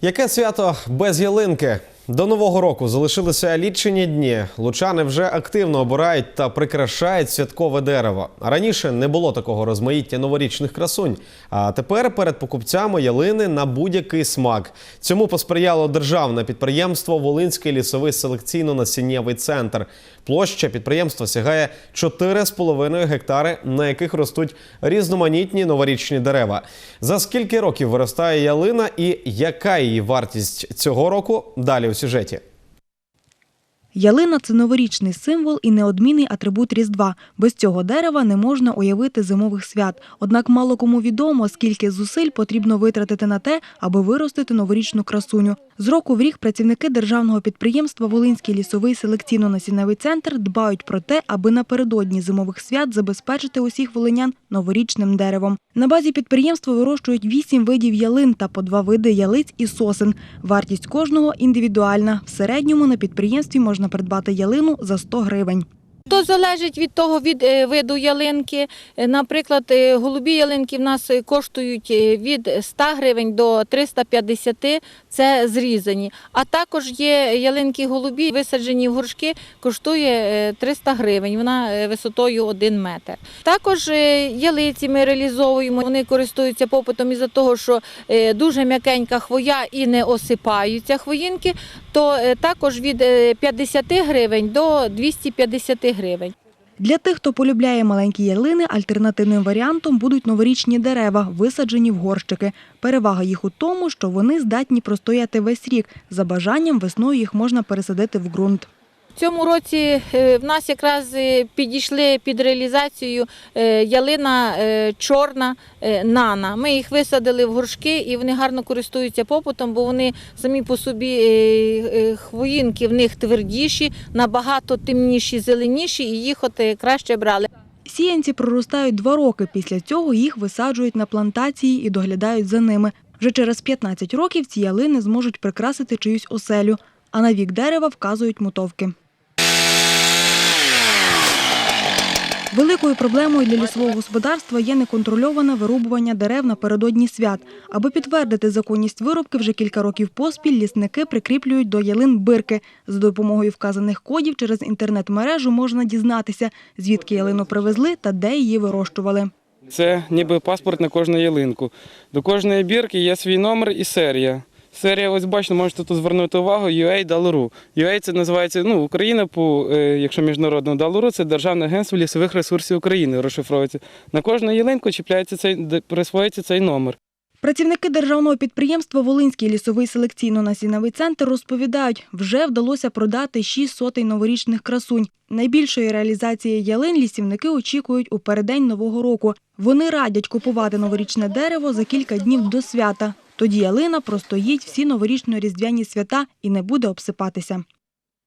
Яке свято без ялинки? До нового року залишилися лічені дні. Лучани вже активно обирають та прикрашають святкове дерево. Раніше не було такого розмаїття новорічних красунь. А тепер перед покупцями ялини на будь-який смак. Цьому посприяло державне підприємство Волинський лісовий селекційно-насіннєвий центр. Площа підприємства сягає 4,5 гектари, на яких ростуть різноманітні новорічні дерева. За скільки років виростає ялина і яка її вартість цього року? Далі сюжеті. Ялина це новорічний символ і неодмінний атрибут Різдва. Без цього дерева не можна уявити зимових свят. Однак мало кому відомо, скільки зусиль потрібно витратити на те, аби виростити новорічну красуню. З року в рік працівники державного підприємства Волинський лісовий селекційно-насінневий центр дбають про те, аби напередодні зимових свят забезпечити усіх волинян новорічним деревом. На базі підприємства вирощують вісім видів ялин та по два види ялиць і сосен. Вартість кожного індивідуальна. В середньому на підприємстві можна придбати ялину за 100 гривень. То залежить від того від е, виду ялинки. Е, Наприклад, е, голубі ялинки в нас коштують від 100 гривень до 350, це зрізані. А також є ялинки голубі, висаджені в горшки, коштує е, 300 гривень. Вона висотою 1 метр. Також ялиці ми реалізовуємо. Вони користуються попитом із-за того, що дуже м'якенька хвоя і не осипаються хвоїнки, то е, також від е, 50 гривень до 250 гривень. Для тих, хто полюбляє маленькі ялини, альтернативним варіантом будуть новорічні дерева, висаджені в горщики. Перевага їх у тому, що вони здатні простояти весь рік. За бажанням весною їх можна пересадити в ґрунт. Цьому році е, в нас якраз е, підійшли під реалізацію е, ялина чорна нана. Ми їх висадили в горшки і вони гарно користуються попитом, бо вони самі по собі хвоїнки в них твердіші, набагато темніші, зеленіші, і їх от краще брали. Сіянці проростають два роки. Після цього їх висаджують на плантації і доглядають за ними. Вже через 15 років ці ялини зможуть прикрасити чиюсь оселю, а на вік дерева вказують мотовки. Великою проблемою для лісового господарства є неконтрольоване вирубування дерев напередодні свят. Аби підтвердити законність вирубки, вже кілька років поспіль лісники прикріплюють до ялин бирки. За допомогою вказаних кодів через інтернет-мережу можна дізнатися, звідки ялину привезли та де її вирощували. Це ніби паспорт на кожну ялинку. До кожної бірки є свій номер і серія. Серія, ось бачите, можете тут звернути увагу, UA Далуру. UA це називається, ну, Україна, по, е, якщо міжнародно Далуру, це Державне агентство лісових ресурсів України розшифровується. На кожну ялинку чіпляється цей, присвоїться цей номер. Працівники державного підприємства Волинський лісовий селекційно-насінневий центр розповідають, вже вдалося продати 6 сотень новорічних красунь. Найбільшої реалізації ялин лісівники очікують у переддень нового року. Вони радять купувати новорічне дерево за кілька днів до свята. Тоді ялина простоїть всі новорічно-різдвяні свята і не буде обсипатися.